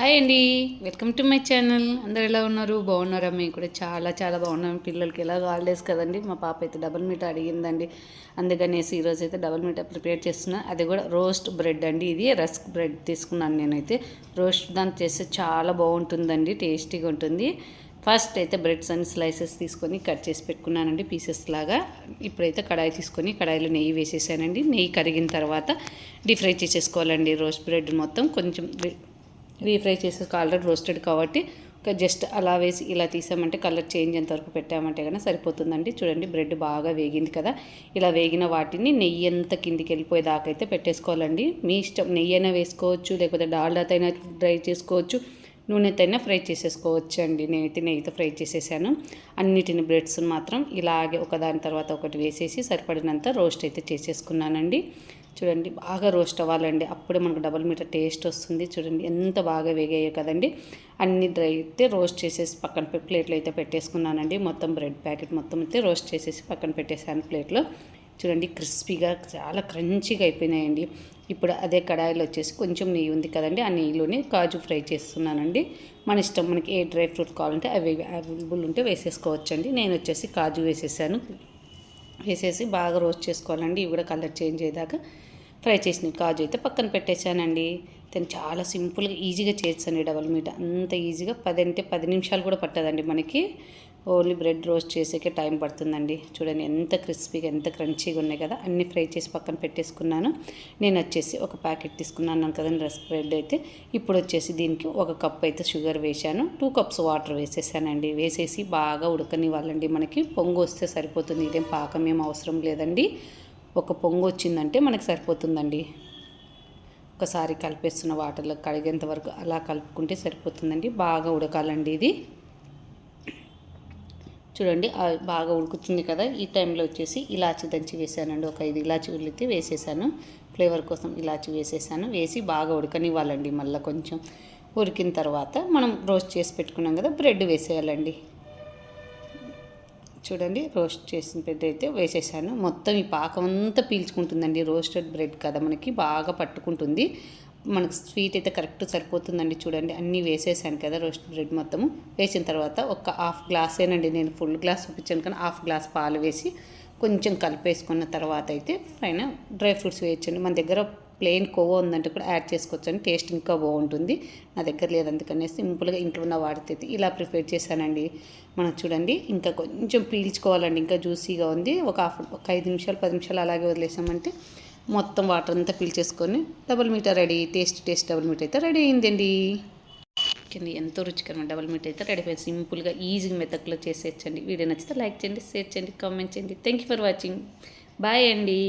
Hi అండి. Welcome to my channel. అందరు ఎలా ఉన్నారు? బాగున్నారా? మేము కూడా చాలా చాలా బాగున్నాం. పిల్లలకి ఎలా హాలిడేస్ కదండి. మా పాప అయితే డబల్ మీట్ అడిగిందండి. అందుకనేసి ఈరోజు అయితే డబల్ మీట్ ప్రిపేర్ చేస్తున్నా. అది కూడా రోస్ట్ బ్రెడ్ అండి ఇది. రస్క్ బ్రెడ్ తీసుకున్నాను నేనైతే. రోస్ట్ దాన్ని చేస్తే చాలా బాగుంటుందండి. టేస్టీగా ఉంటుంది. ఫస్ట్ అయితే బ్రెడ్స్ అన్ని స్లైసెస్ తీసుకొని కట్ చేసి పెట్టుకున్నానండి పీసెస్ లాగా. ఇప్పుడైతే కడాయి తీసుకొని కడాయిలో నెయ్యి వేసేసానండి. నెయ్యి కరిగిన తర్వాత డీప్ ఫ్రై చేసేసుకోవాలండి రోస్ట్ బ్రెడ్ మొత్తం. కొంచెం రీఫ్రై చేసేసి ఆల్రెడీ రోస్టెడ్ కాబట్టి ఒక జస్ట్ అలా వేసి ఇలా తీసామంటే కలర్ చేంజ్ ఎంతవరకు పెట్టామంటే కానీ సరిపోతుందండి. చూడండి బ్రెడ్ బాగా వేగింది కదా. ఇలా వేగిన వాటిని నెయ్యి అంత కిందికి వెళ్ళిపోయేదాకా అయితే పెట్టేసుకోవాలండి. మీ ఇష్టం నెయ్యి అయినా వేసుకోవచ్చు లేకపోతే డాల్డాతో అయినా డ్రై చేసుకోవచ్చు నూనెతో అయినా ఫ్రై చేసేసుకోవచ్చు అండి నేనైతే నెయ్యితో ఫ్రై చేసేసాను. అన్నిటిని బ్రెడ్స్ మాత్రం ఇలాగే ఒకదాని తర్వాత ఒకటి వేసేసి సరిపడినంత రోస్ట్ అయితే చేసేసుకున్నానండి. చూడండి బాగా రోస్ట్ అవ్వాలండి. అప్పుడే మనకు డబల్ మీటర్ టేస్ట్ వస్తుంది. చూడండి ఎంత బాగా వేగాయో కదండి. అన్ని డ్రై అయితే రోస్ట్ చేసేసి పక్కన ప్లేట్లో అయితే పెట్టేసుకున్నానండి. మొత్తం బ్రెడ్ ప్యాకెట్ మొత్తం అయితే రోస్ట్ చేసేసి పక్కన పెట్టేసాను ప్లేట్లో. చూడండి క్రిస్పీగా చాలా క్రంచీగా అయిపోయినాయండి. ఇప్పుడు అదే కడాయిలో వచ్చేసి కొంచెం నెయ్యి ఉంది కదండి ఆ నెయ్యిలోనే కాజు ఫ్రై చేస్తున్నానండి. మన ఇష్టం మనకి ఏ డ్రై ఫ్రూట్ కావాలంటే అవి అవైలబుల్ ఉంటే వేసేసుకోవచ్చండి. నేను వచ్చేసి కాజు వేసేసాను. వేసేసి బాగా రోస్ట్ చేసుకోవాలండి. ఇవి కూడా కలర్ చేంజ్ అయ్యేదాకా ఫ్రై చేసిన కాజు అయితే పక్కన పెట్టేశానండి. దాన్ని చాలా సింపుల్గా ఈజీగా చేయొచ్చండి డబల్ మీట. అంత ఈజీగా పది అంటే పది నిమిషాలు కూడా పట్టదండి మనకి. ఓన్లీ బ్రెడ్ రోస్ట్ చేసేకే టైం పడుతుందండి. చూడండి ఎంత క్రిస్పీగా ఎంత క్రంచీగా ఉన్నాయి కదా. అన్ని ఫ్రై చేసి పక్కన పెట్టేసుకున్నాను. నేను వచ్చేసి ఒక ప్యాకెట్ తీసుకున్నాను కదండి రస్ బ్రెడ్ అయితే. ఇప్పుడు వచ్చేసి దీనికి ఒక కప్ అయితే షుగర్ వేశాను. టూ కప్స్ వాటర్ వేసేసానండి. వేసేసి బాగా ఉడకనివ్వాలండి మనకి. పొంగు వస్తే సరిపోతుంది. ఇదేం పాకం ఏం అవసరం లేదండి. ఒక పొంగు వచ్చిందంటే మనకి సరిపోతుందండి. ఒకసారి కలిపేస్తున్న వాటర్లో కడిగేంత వరకు అలా కలుపుకుంటే సరిపోతుందండి. బాగా ఉడకాలండి ఇది. చూడండి బాగా ఉడుకుతుంది కదా. ఈ టైంలో వచ్చేసి ఇలాచి దంచి వేసానండి. ఒక ఐదు ఇలాచి ఉల్లితే వేసేసాను. ఫ్లేవర్ కోసం ఇలాచి వేసేసాను. వేసి బాగా ఉడకనివ్వాలండి మళ్ళీ కొంచెం. ఉడికిన తర్వాత మనం రోస్ట్ చేసి పెట్టుకున్నాం కదా బ్రెడ్ వేసేయాలండి. చూడండి రోస్ట్ చేసిన బ్రెడ్ అయితే వేసేసాను. మొత్తం ఈ పాకం అంతా పీల్చుకుంటుందండి. రోస్టెడ్ బ్రెడ్ కదా మనకి బాగా పట్టుకుంటుంది. మనకు స్వీట్ అయితే కరెక్ట్ సరిపోతుందండి చూడండి. అన్నీ వేసేసాను కదా రోస్ట్ బ్రెడ్ మొత్తము. వేసిన తర్వాత ఒక హాఫ్ గ్లాసేనండి నేను ఫుల్ గ్లాస్ చూపించాను కానీ హాఫ్ గ్లాస్ పాలు వేసి కొంచెం కలిపేసుకున్న తర్వాత అయితే పైన డ్రై ఫ్రూట్స్ వేయచ్చండి. మన దగ్గర ప్లెయిన్ కోవా ఉందంటే కూడా యాడ్ చేసుకోవచ్చండి. టేస్ట్ ఇంకా బాగుంటుంది. నా దగ్గర లేదు అందుకనే సింపుల్గా ఇంట్లో ఉన్న వాడితే ఇలా ప్రిపేర్ చేశానండి. మనం చూడండి ఇంకా కొంచెం పీల్చుకోవాలండి. ఇంకా జ్యూసీగా ఉంది. ఒక హాఫ్ ఒక ఐదు నిమిషాలు పది నిమిషాలు అలాగే వదిలేసామంటే మొత్తం వాటర్ అంతా పీల్చేసుకొని డబుల్ మీటర్ ready taste taste double meet అయితే రెడీ అయిందండి. ఎంతో రుచికరమైన డబుల్ మీట్ అయితే రెడీ అయిపోయింది. సింపుల్గా ఈజీగా మెథడ్లో చేసేయచ్చండి. వీడియో నచ్చితే లైక్ చేయండి షేర్ చేయండి కామెంట్ చేయండి. Thank you for watching bye అండి.